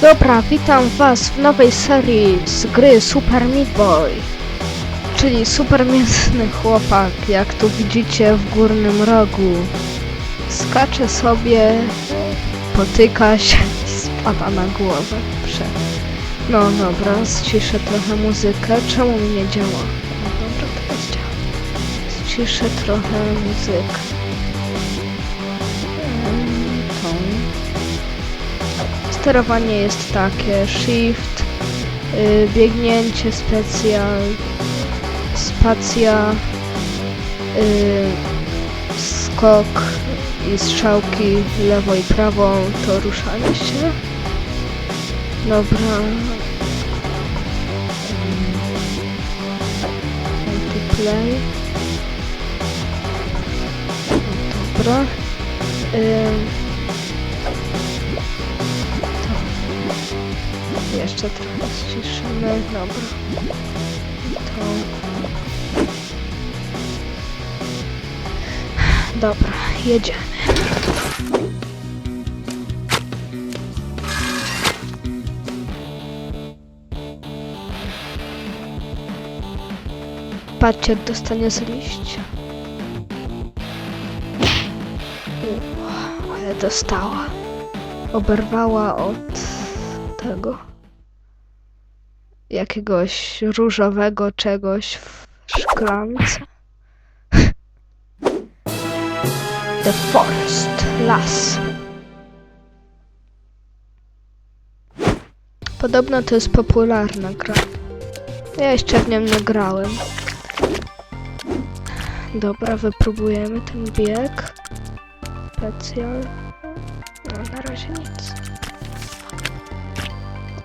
Dobra, witam was w nowej serii z gry Super Meat Boy. Czyli super mięsny chłopak, jak tu widzicie w górnym rogu. Skacze sobie, potyka się i spada na głowę. Prze. No dobra, ściszę trochę muzykę. Czemu mi nie działa? No dobra, teraz działa. Ściszę trochę muzykę. Sterowanie jest takie, shift, y, biegnięcie, specjal, spacja, y, skok i strzałki lewo i prawo to ruszanie się. Dobra. Multiplay. Dobra. Ym, Jeszcze trochę ściszymy, dobra. To... Dobra, jedziemy. Patrzcie, dostanie z liścia. Ale dostała. Oberwała od tego jakiegoś różowego czegoś w szklance. The Forest, las. Podobno to jest popularna gra. Ja jeszcze w nią nie grałem. Dobra, wypróbujemy ten bieg. Specjal. No, na razie nic.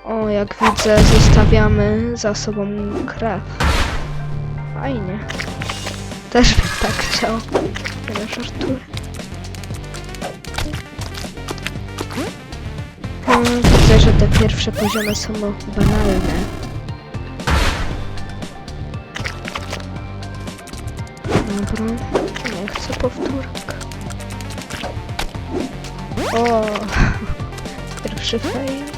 O, jak widzę, zostawiamy za sobą krew. Fajnie. Też bym tak chciał. Ale żartuję. Hmm, widzę, że te pierwsze poziomy są banalne. Dobra, nie chcę powtórek. O, pierwszy fail.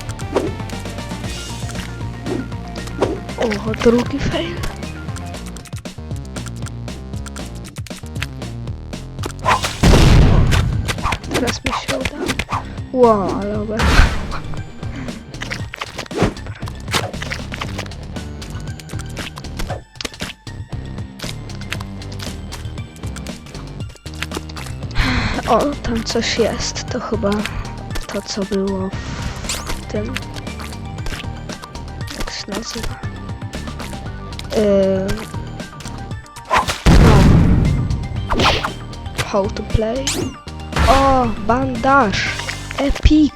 O, drugi fail. Teraz mi się uda. Wow, ale oberwała. O, tam coś jest. To chyba to, co było w tym. Jak się nazywa? Yy... No. How to play? O, bandaż! Epic!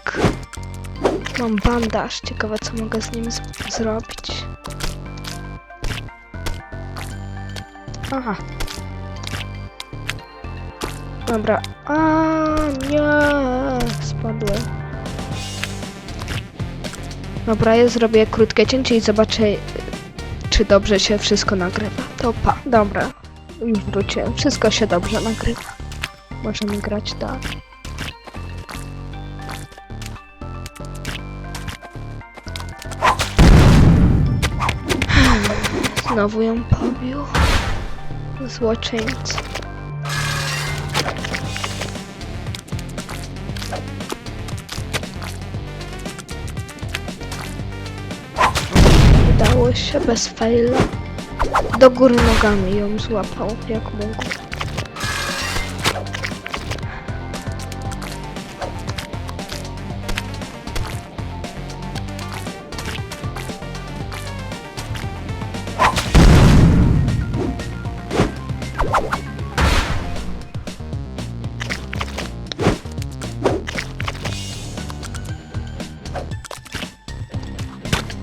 Mam bandaż. Ciekawe, co mogę z nim zrobić. Aha. Dobra. A nie! Spadłem. Dobra, ja zrobię krótkie cięcie i zobaczę, czy dobrze się wszystko nagrywa. To pa. Dobra. Już wróciłem. Wszystko się dobrze nagrywa. Możemy grać dalej. Znowu ją pobił. Złoczyńca. Się bez faila. Do góry nogami ją złapał, jak mógł.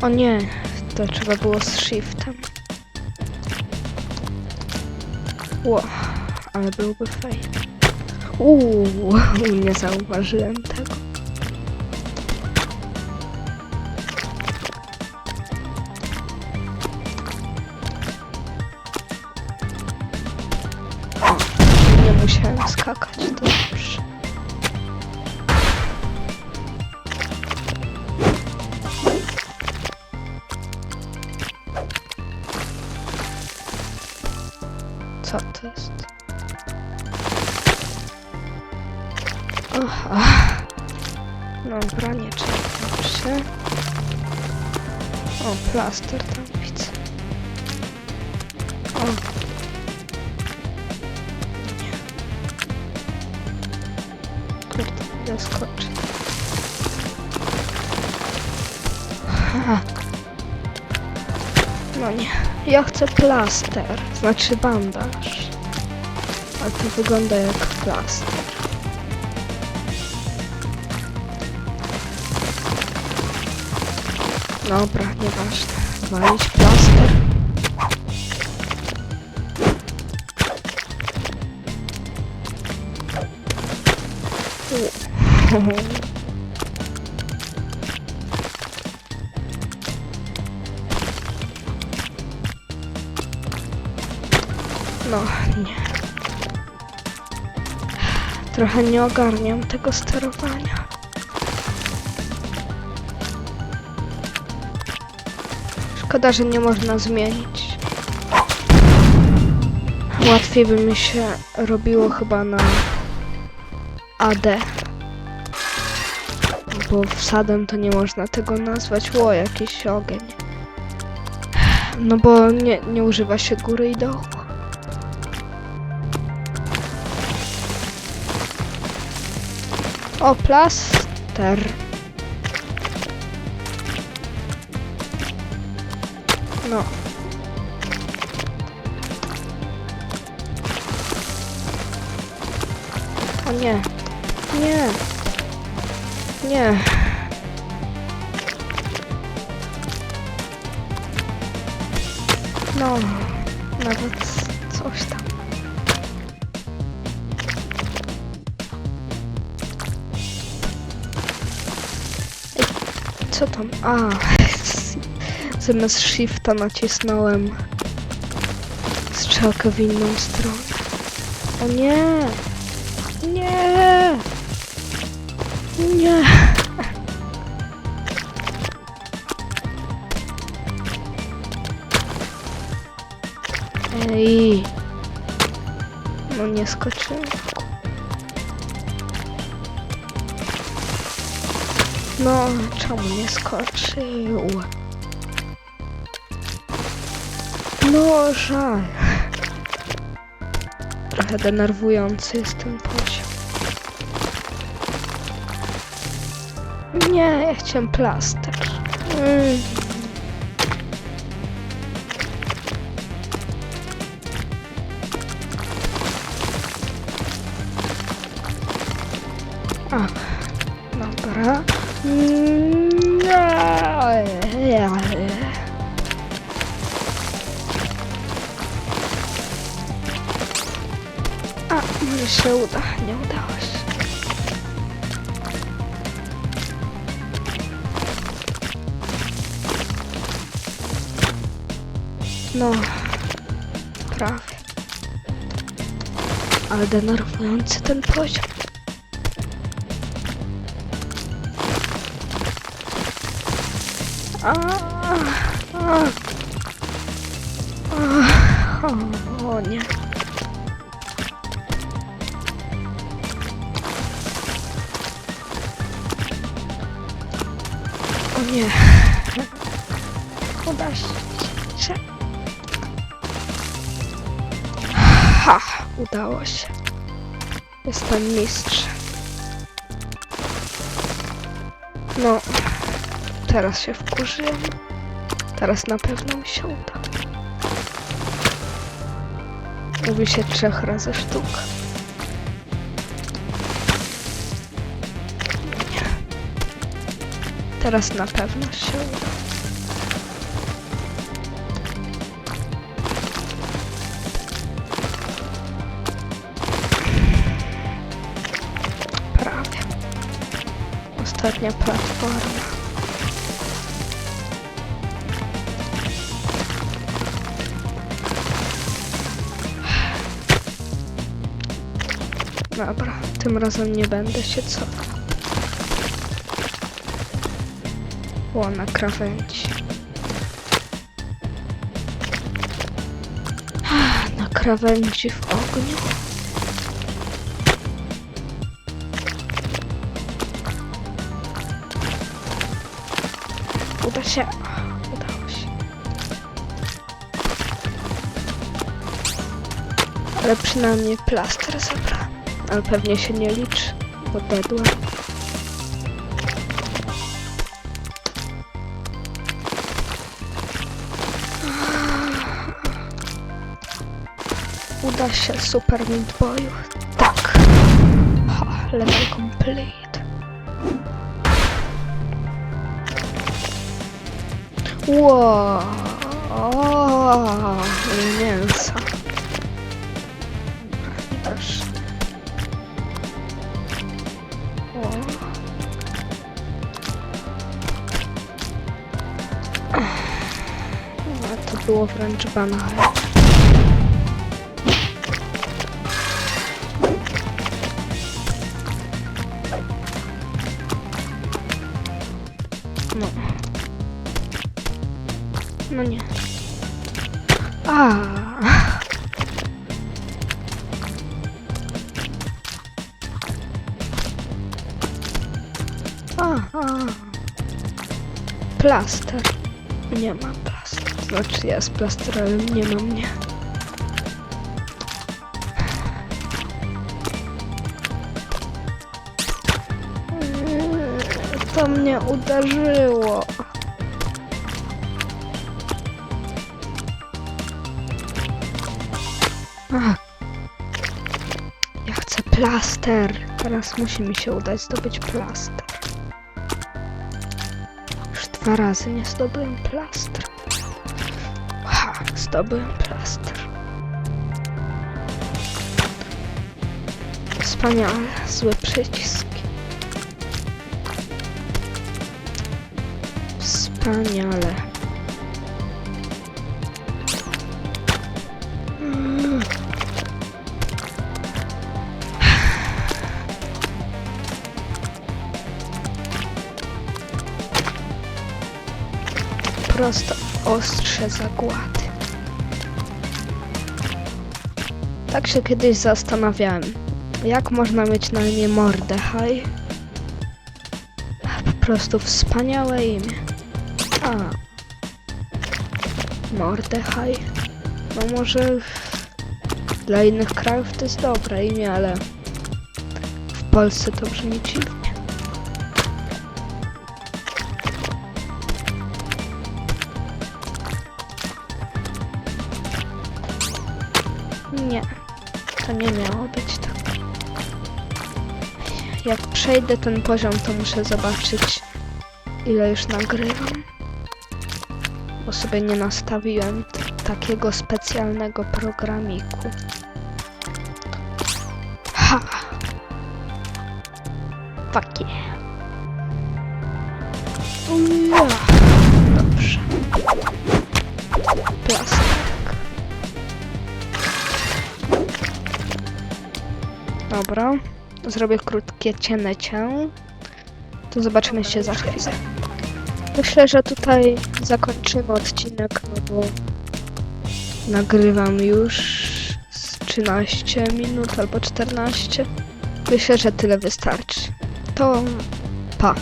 O nie, to trzeba było z shiftem. Ło, ale byłby fail. Uuu, nie zauważyłem tego. Nie musiałem skakać, Dobra, nie czekam się. O, plaster tam widzę. O. Nie. Kurde, nie skoczy. No nie. Ja chcę plaster, znaczy bandaż. A to wygląda jak plaster. Dobra, nieważne. Walić plaster. No, nie. Trochę nie ogarniam tego sterowania. Szkoda, że nie można zmienić. Łatwiej by mi się robiło chyba na AD. Bo wsadem to nie można tego nazwać. Ło, jakiś ogień. No bo nie, nie używa się góry i dołu. O, plaster. No. O nie. Nie. Nie. No. Nawet coś tam. Co tam? A. Zamiast shifta nacisnąłem strzałkę w inną stronę. O nie! Nie! Nie! Ej! No nie skoczyłem. No, czemu nie skoczył? No, żal. Trochę denerwujący jest ten poziom. Nie, ja chciałem plaster. Mm. Się uda. Nie udało się. No, prawie. Ale denerwujący ten poziom. A, a, a, o, o nie. Nie. Uda się. Ha, udało się. Jestem mistrz. No, teraz się wkurzyłem. Teraz na pewno mi się uda. Mówi się trzech razy sztuka. Teraz na pewno się uda. Prawie. Ostatnia platforma. Dobra, tym razem nie będę się cofał. Na krawędzi. Na krawędzi. w ogniu. Uda się. Udało się. Ale przynajmniej plaster zabrałem. Ale pewnie się nie liczy, bo. Uda się Super Meat Boyu. Tak. Ha, level complete. Wow. O, mięso. Też. O. A to było wręcz banalne. A. Plaster. Nie ma plaster. Znaczy jest plaster, ale nie ma mnie. Mm, To mnie uderzyło. Ja chcę plaster. Teraz musi mi się udać zdobyć plaster. Dwa razy nie zdobyłem plaster. Ha, zdobyłem plaster. Wspaniale, złe przyciski. Wspaniale. Prosto w ostrze zagłady. Tak się kiedyś zastanawiałem, jak można mieć na imię Mordechaj? Po prostu wspaniałe imię. A. Mordechaj. No może dla innych krajów to jest dobre imię, ale w Polsce to brzmi dziwnie. To nie miało być tak. Jak przejdę ten poziom, to muszę zobaczyć, ile już nagrywam. Bo sobie nie nastawiłem takiego specjalnego programiku. Ha! Fuck yeah. Dobrze. Plastik. Dobra. Zrobię krótkie cięcie. To zobaczymy się za chwilę. Myślę, że tutaj zakończymy odcinek, no bo nagrywam już z 13 minut albo 14. Myślę, że tyle wystarczy. To pa.